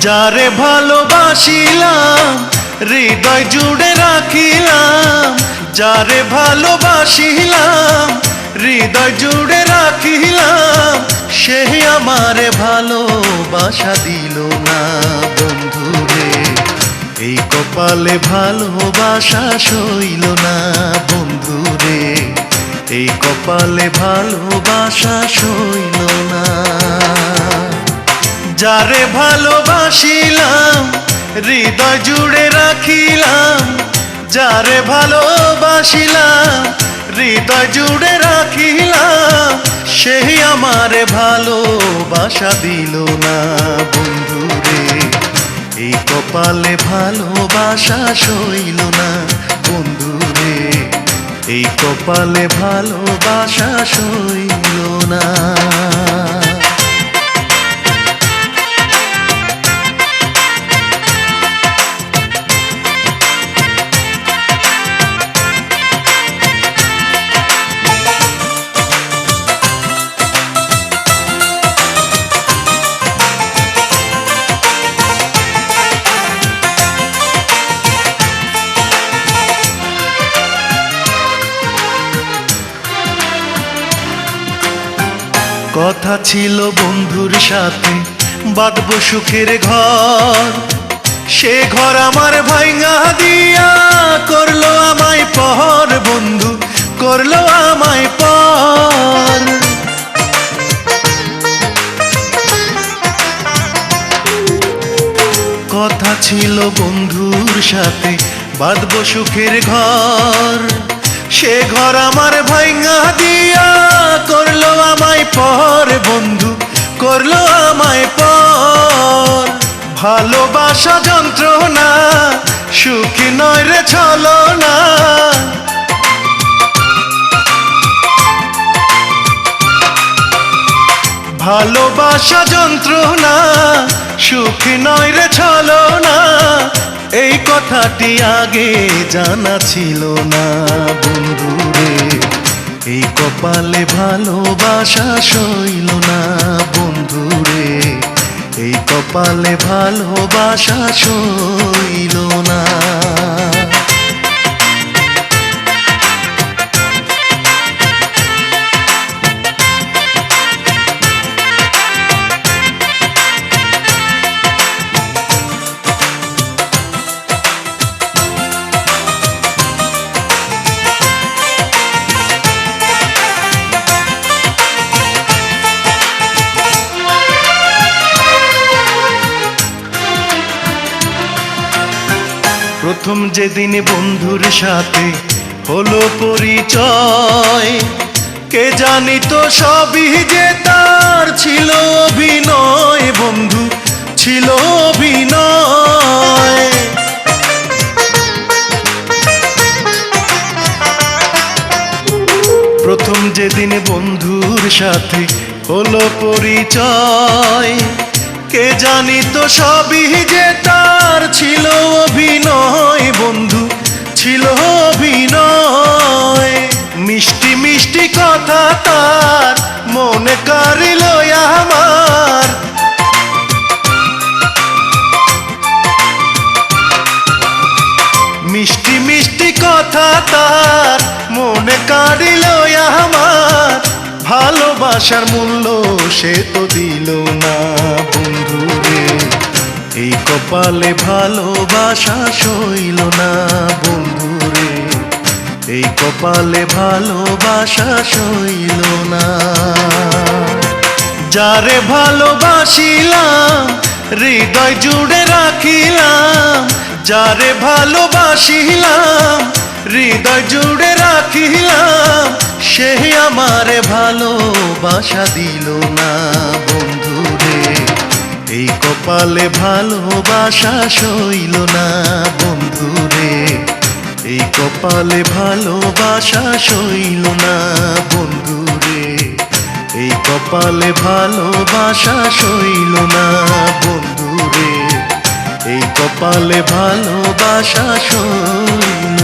যারে ভালোবাসিলাম, হৃদয় জুড়ে রাখিলাম, যারে ভালোবাসিলাম, হৃদয় জুড়ে রাখিলাম, সে আমারে ভালোবাসা দিল না বন্ধুরে। এই কপালে ভালোবাসা সইল না বন্ধুরে। এই কপালে ভালোবাসা সইল যারে ভালোবাসিলাম, হৃদয় জুড়ে রাখিলাম, যারে ভালোবাসিলাম, হৃদয় জুড়ে রাখিলাম, সেই আমারে ভালোবাসা দিল না বন্ধুরে। এই কপালে ভালোবাসা সইল না বন্ধুরে। এই কপালে ভালোবাসা সইল না। কথা ছিল বন্ধুর সাথে, বাঁধব সুখের ঘর। সে ঘর আমার ভাইঙা দিয়া করল আমায় পর, বন্ধু, করল আমায় পর। কথা ছিল বন্ধুর সাথে, বাঁধব সুখের ঘর। সে ঘর আমার ভাইঙা দিয়া করল পর বন্ধু করল আমায় পর। ভালোবাসা যন্ত্রণা, সুখী নয় রে ছলো ভালোবাসা যন্ত্রণা, সুখী নয় রে ছলো এই কথাটি আগে জানা ছিল না বন্ধুরে। এই কপালে ভালোবাসা সইল না বন্ধুরে। এই কপালে ভালোবাসা সইল না। প্রথম যেদিন বন্ধুর সাথে হলো পরিচয়, কে জানি তো সবই যে তার ছিল অভিনয়, বন্ধু ছিল অভিনয়। প্রথম যেদিন বন্ধুর সাথে হলো পরিচয় কে জানি তো সবই যে তার ছিল অভিনয় বন্ধু, ছিল অভিনয়। মিষ্টি মিষ্টি কথা তার মনে কারিল আমার। মিষ্টি মিষ্টি কথা তার মনে কাঁদিল আমার। ভালোবাসার মূল্য সে তো দিল না বন্ধুরে এই কপালে ভালোবাসা সইল না, বন্ধুরে। এই কপালে ভালোবাসা সইল না। যারে ভালোবাসিলাম, হৃদয় জুড়ে রাখিলাম, যারে ভালোবাসিলাম, হৃদয় জুড়ে রাখিলাম, সে আমারে ভালোবাসা দিল না এই কপালে ভালোবাসা সইল না, বন্ধুরে। এই কপালে ভালোবাসা সইল না, বন্ধুরে। এই কপালে ভালোবাসা সইল না, বন্ধুরে। এই কপালে ভালোবাসা সইল